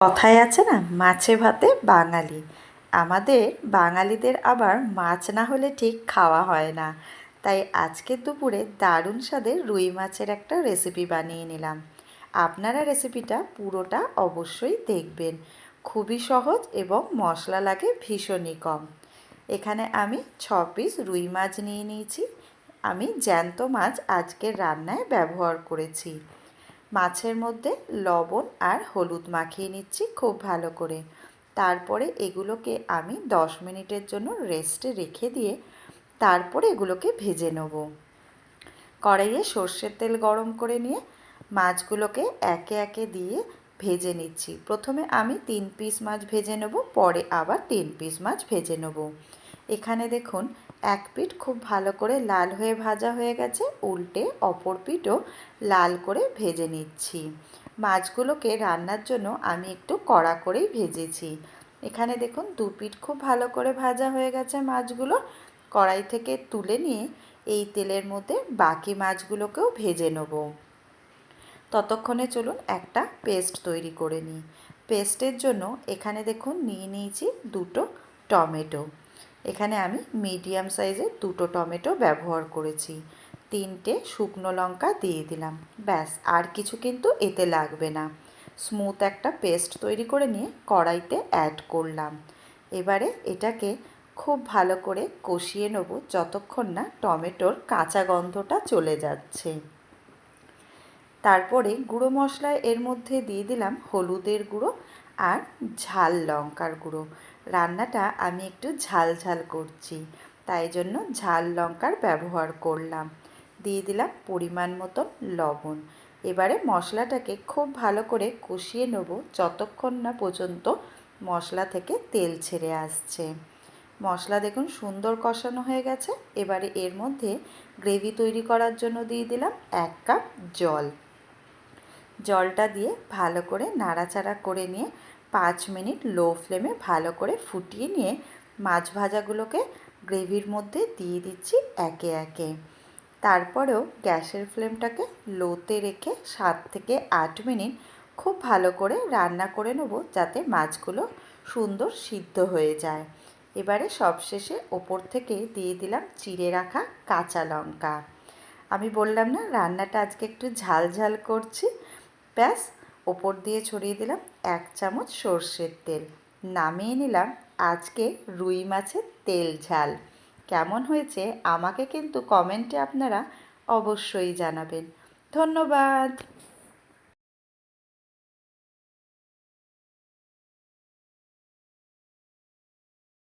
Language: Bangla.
কথায় আছে না, মাছে ভাতে বাঙালি। আমাদের বাঙালিদের আবার মাছ না হলে ঠিক খাওয়া হয় না। তাই আজকে দুপুরে দারুণ স্বাদের রুই মাছের একটা রেসিপি বানিয়ে নিলাম। আপনারা রেসিপিটা পুরোটা অবশ্যই দেখবেন। খুবই সহজ এবং মশলা লাগে ভীষণই কম। এখানে আমি ছ পিস রুই মাছ নিয়ে নিয়েছি। আমি জ্যান্ত মাছ আজকের রান্নায় ব্যবহার করেছি। মাছের মধ্যে লবণ আর হলুদ মাখিয়ে নিচ্ছি খুব ভালো করে। তারপরে এগুলোকে আমি দশ মিনিটের জন্য রেস্টে রেখে দিয়ে তারপরে এগুলোকে ভেজে নেব। কড়াইয়ে সর্ষের তেল গরম করে নিয়ে মাছগুলোকে একে একে দিয়ে ভেজে নিচ্ছি। প্রথমে আমি তিন পিস মাছ ভেজে নেব, পরে আবার তিন পিস মাছ ভেজে নেব। এখানে দেখুন এক পিঠ খুব ভালো করে লাল হয়ে ভাজা হয়ে গেছে, উল্টে অপর পিঠও লাল করে ভেজে নিচ্ছি। মাছগুলোকে রান্নার জন্য আমি একটু কড়া করেই ভেজেছি। এখানে দেখুন, দু পিঠ খুব ভালো করে ভাজা হয়ে গেছে মাছগুলো। কড়াই থেকে তুলে নিয়ে এই তেলের মধ্যে বাকি মাছগুলোকেও ভেজে নেব। ততক্ষণে চলুন একটা পেস্ট তৈরি করে নিই। পেস্টের জন্য এখানে দেখুন নিয়ে নিয়েছি দুটো টমেটো। এখানে আমি মিডিয়াম সাইজের দুটো টমেটো ব্যবহার করেছি। তিনটে শুকনো লঙ্কা দিয়ে দিলাম। ব্যাস, আর কিছু কিন্তু এতে লাগবে না। স্মুথ একটা পেস্ট তৈরি করে নিয়ে কড়াইতে অ্যাড করলাম। এবারে এটাকে খুব ভালো করে কষিয়ে নেব যতক্ষণ না টমেটোর কাঁচা গন্ধটা চলে যাচ্ছে। তারপরে গুঁড়ো মশলা এর মধ্যে দিয়ে দিলাম হলুদের গুঁড়ো আর ঝাল লঙ্কার গুঁড়ো। রান্নাটা আমি একটু ঝাল ঝাল করছি, তাই জন্য ঝাল লঙ্কার ব্যবহার করলাম। দিয়ে দিলাম পরিমাণ মতন লবণ। এবারে মশলাটাকে খুব ভালো করে কষিয়ে নেব যতক্ষণ না পর্যন্ত মশলা থেকে তেল ছেড়ে আসছে। মশলা দেখুন সুন্দর কষানো হয়ে গেছে। এবারে এর মধ্যে গ্রেভি তৈরি করার জন্য দিয়ে দিলাম এক কাপ জল। জলটা দিয়ে ভালো করে নাড়াচাড়া করে নিয়ে পাঁচ মিনিট লো ফ্লেমে ভালো করে ফুটিয়ে নিয়ে মাছ ভাজাগুলোকে গ্রেভির মধ্যে দিয়ে দিচ্ছি একে একে। তারপরেও গ্যাসের ফ্লেমটাকে লোতে রেখে সাত থেকে আট মিনিট খুব ভালো করে রান্না করে নেব যাতে মাছগুলো সুন্দর সিদ্ধ হয়ে যায়। এবারে সবশেষে ওপর থেকে দিয়ে দিলাম চিড়ে রাখা কাঁচা লঙ্কা। আমি বললাম না, রান্নাটা আজকে একটু ঝাল ঝাল করছি। ব্যাস ওপর দিয়ে ছড়িয়ে দিলাম এক চামচ সর্ষের তেল। নামিয়ে নিলাম আজকে রুই মাছের তেল ঝাল। কেমন হয়েছে আমাকে কিন্তু কমেন্টে আপনারা অবশ্যই জানাবেন। ধন্যবাদ।